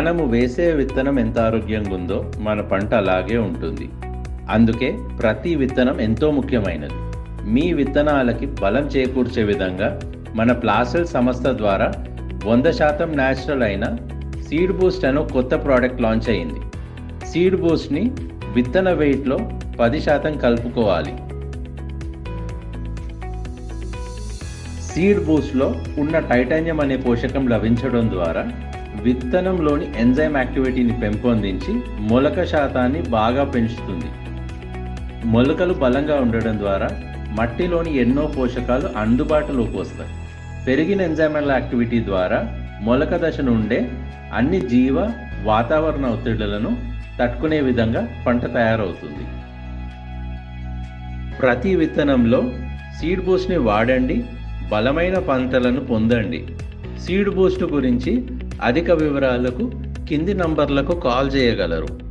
మనము వేసే విత్తనం ఎంత ఆరోగ్యంగా ఉందో మన పంట అలాగే ఉంటుంది. అందుకే ప్రతి విత్తనం ఎంతో ముఖ్యమైనది. మీ విత్తనాలకి బలం చేకూర్చే విధంగా మన ప్లాసెల్ సంస్థ ద్వారా వంద శాతం న్యాచురల్ అయిన సీడ్ బూస్ట్ అను కొత్త ప్రోడక్ట్ లాంచ్ అయింది. సీడ్ బూస్ట్ని విత్తన వెయిట్లో పది శాతం కలుపుకోవాలి. సీడ్ బూస్ట్లో ఉన్న టైటానియం అనే పోషకం లభించడం ద్వారా విత్తనంలోని ఎంజైమ్ యాక్టివిటీని పెంపొందించి మొలక శాతాన్ని బాగా పెంచుతుంది. మొలకలు బలంగా ఉండడం ద్వారా మట్టిలోని ఎన్నో పోషకాలు అందుబాటులోకి వస్తాయి. పెరిగిన ఎంజైమల యాక్టివిటీ ద్వారా మొలక దశ నుండే అన్ని జీవ వాతావరణ ఒత్తిడులను తట్టుకునే విధంగా పంట తయారవుతుంది. ప్రతి విత్తనంలో సీడ్ బూస్ట్ని వాడండి. బలమైన పంటలను పొందండి. సీడ్ బూస్ట్ గురించి అధిక వివరాలకు కింది నంబర్లకు కాల్ చేయగలరు.